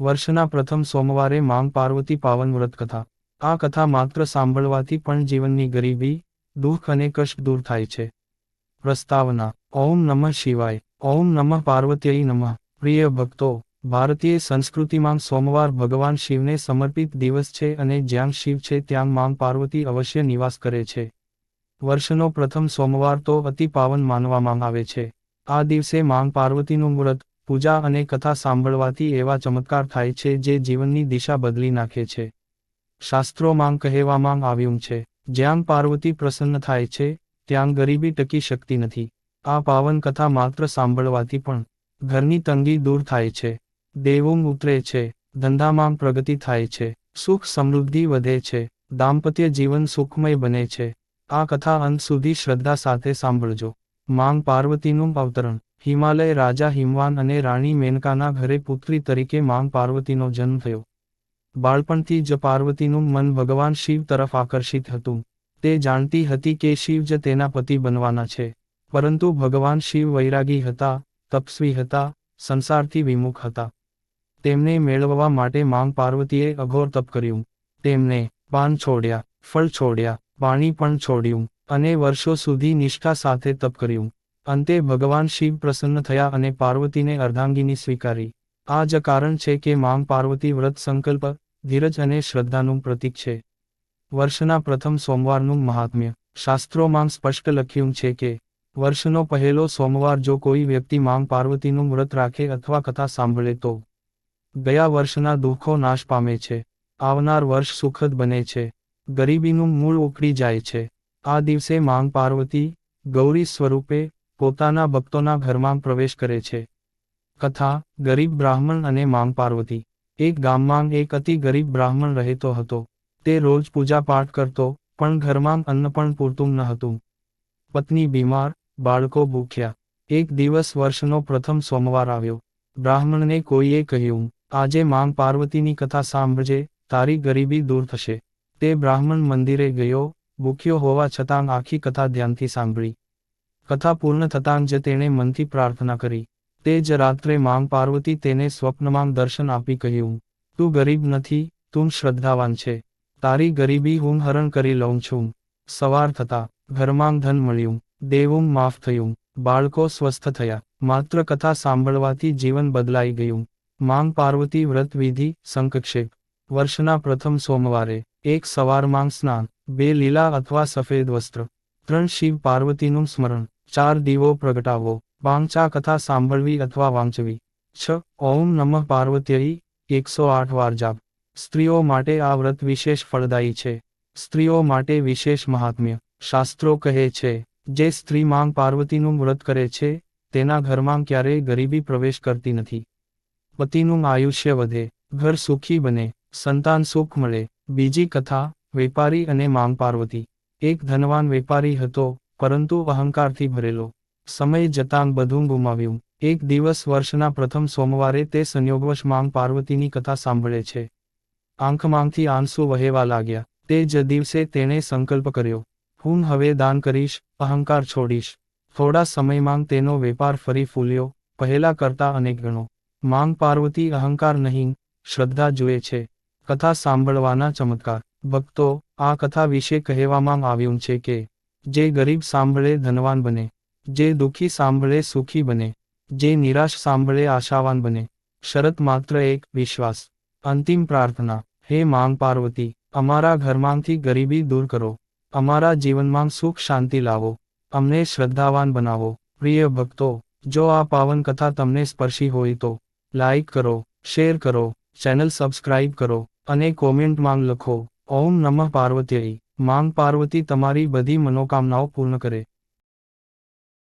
વર્ષના પ્રથમ સોમવારે માંગ પાર્વતી પાવન વ્રત કથા આ કથા માત્ર સાંભળવાથી પણ જીવનની ગરીબી, દુઃખ અને કષ્ટ દૂર થાય છે. પ્રસ્તાવના, ઓમ નમઃ શિવાય, ઓમ નમઃ પાર્વત્યય નમઃ. પ્રિય ભક્તો, ભારતીય સંસ્કૃતિમાં સોમવાર ભગવાન શિવને સમર્પિત દિવસ છે અને જ્યાં શિવ છે ત્યાં માંગ પાર્વતી અવશ્ય નિવાસ કરે છે. વર્ષનો પ્રથમ સોમવાર તો અતિ પાવન માનવામાં આવે છે. આ દિવસે માંગ પાર્વતીનું વ્રત પૂજા અને કથા સાંભળવાથી એવા ચમત્કાર થાય છે જે જીવનની દિશા બદલી નાખે છે. શાસ્ત્રોમાં કહેવામાં આવ્યું છે, જ્યાં પાર્વતી પ્રસન્ન થાય છે, ત્યાં ગરીબી ટકી શકતી નથી. આ પાવન કથા માત્ર સાંભળવાથી પણ ઘરની તંગી દૂર થાય છે. દેવું ઉતરે છે, ધંધામાં પ્રગતિ થાય છે, સુખ સમૃદ્ધિ વધે છે, દાંપત્ય જીવન સુખમય બને છે. આ કથા અંત સુધી શ્રદ્ધા સાથે સાંભળજો. માંગ પાર્વતીનું અવતરણ. હિમાલય રાજા હિમવાન અને રાણી મેનકાના ઘરે પુત્રી તરીકે માંગ પાર્વતીનો જન્મ થયો. બાળપણથી જ પાર્વતીનું મન ભગવાન શિવ તરફ આકર્ષિત હતું. તે જાણતી હતી કે શિવ જ તેના પતિ બનવાના છે. પરંતુ ભગવાન શિવ વૈરાગી હતા, તપસ્વી હતા, સંસારથી વિમુખ હતા. તેમને મેળવવા માટે માંગ પાર્વતીએ અઘોર તપ કર્યું. તેમને પાન છોડ્યા, ફળ છોડ્યા, પાણી પણ છોડ્યું અને વર્ષો સુધી નિષ્ઠા સાથે તપ કર્યું. અંતે ભગવાન શિવ પ્રસન્ન થયા અને પાર્વતીને અર્ધાંગીની સ્વીકારી. આ જ કારણ છે કે માંગ પાર્વતી વ્રત સંકલ્પ, ધીરજ અને શ્રદ્ધાનું પ્રતીક છે. વર્ષના પ્રથમ સોમવારનું મહાત્મ્ય. શાસ્ત્રોમાં સ્પષ્ટ લખ્યું છે કે, વર્ષનો પહેલો સોમવાર જો કોઈ વ્યક્તિ માંગ પાર્વતીનું વ્રત રાખે અથવા કથા સાંભળે તો, ગયા વર્ષના દુઃખો નાશ પામે છે. આવનાર વર્ષ સુખદ બને છે. ગરીબીનું મૂળ ઉકળી જાય છે. આ દિવસે માંગ પાર્વતી ગૌરી સ્વરૂપે પોતાના ભક્તોના ઘરમાં પ્રવેશ કરે છે. કથા, ગરીબ બ્રાહ્મણ અને માંગ પાર્વતી. એક ગામમાં એક અતિ ગરીબ બ્રાહ્મણ રહેતો હતો. તે રોજ પૂજા પાઠ કરતો, પણ ઘરમાં અન્ન પણ પૂરતું ન હતું. પત્ની બીમાર, બાળકો ભૂખ્યા. એક દિવસ વર્ષનો પ્રથમ સોમવાર આવ્યો. બ્રાહ્મણને કોઈએ કહ્યું, આજે માંગ પાર્વતીની કથા સાંભળજે, તારી ગરીબી દૂર થશે. તે બ્રાહ્મણ મંદિરે ગયો, ભૂખ્યો હોવા છતાં આખી કથા ધ્યાનથી સાંભળી. કથા પૂર્ણ થતાં જ તેણે મનથી પ્રાર્થના કરી. તે જ રાત્રે માંગ પાર્વતી તેને સ્વપ્નમાં દર્શન આપી કહ્યું, તું ગરીબ નથી, તું શ્રદ્ધાવાન છે. તારી ગરીબી હું હરણ કરી લઉં છું. સવાર થતા ઘરમાં ધન મળ્યું, દેવું માફ થયું, બાળકો સ્વસ્થ થયા. માત્ર કથા સાંભળવાથી જીવન બદલાઈ ગયું. માંગ પાર્વતી વ્રત વિધિ સંકક્ષેપ. વર્ષના પ્રથમ સોમવારે એક સવાર માંગ સ્નાન, બે લીલા અથવા સફેદ વસ્ત્ર. ત્રણ શિવ પાર્વતીનું સ્મરણ. ચાર દીવો પ્રગટાવો, વાંચા કથા સાંભળવી અથવા વાંચવી. છ, ઓમ નમઃ પાર્વત્યઈ એકસો આઠ વાર જાપ. સ્ત્રીઓ માટે આ વ્રત વિશેષ ફળદાયી છે. સ્ત્રીઓ માટે વિશેષ મહાત્મ્ય. શાસ્ત્રો કહે છે, જે સ્ત્રી માંગ પાર્વતીનું વ્રત કરે છે, તેના ઘરમાં ક્યારેય ગરીબી પ્રવેશ કરતી નથી. પતિનું આયુષ્ય વધે, ઘર સુખી બને, સંતાન સુખ મળે. બીજી કથા, વેપારી અને માંગ પાર્વતી. એક ધનવાન વેપારી હતો પરંતુ અહંકારથી ભરેલો. સમય જતાં બધું ગુમાવ્યું. એક દિવસ વર્ષના પ્રથમ સોમવારે તે સંયોગવશ માંગ પાર્વતીની કથા સાંભળે છે. આંખમાંથી આંસુ વહેવા લાગ્યા. તે જ દિવસે તેણે સંકલ્પ કર્યો. હું હવે દાન કરીશ, અહંકાર છોડીશ. થોડા સમયમાં તેનો વેપાર ફરી ફૂલ્યો, પહેલા કરતા અનેક ગણો. માંગ પાર્વતી અહંકાર નહીં, શ્રદ્ધા જુએ છે. કથા સાંભળવાના ચમત્કાર. ભક્તો, આ કથા વિશે કહેવામાં આવ્યું છે કે જે ગરીબ સાંભળે ધનવાન બને, જે દુઃખી સાંભળે સુખી બને, જે નિરાશ સાંભળે આશાવાન બને. શરત માત્ર એક, વિશ્વાસ. અંતિમ પ્રાર્થના, હે માંગ પાર્વતી, અમારા ઘરમાંથી ગરીબી દૂર કરો. અમારા જીવનમાં સુખ શાંતિ લાવો. અમને શ્રદ્ધાવાન બનાવો. પ્રિય ભક્તો, જો આ પાવન કથા તમને સ્પર્શી હોય તો, લાઈક કરો, શેર કરો, ચેનલ સબસ્ક્રાઇબ કરો અને કોમેન્ટમાં લખો. ઓમ નમઃ પાર્વત્યઈ માંગ પાર્વતી તમારી બધી મનોકામનાઓ પૂર્ણ કરે.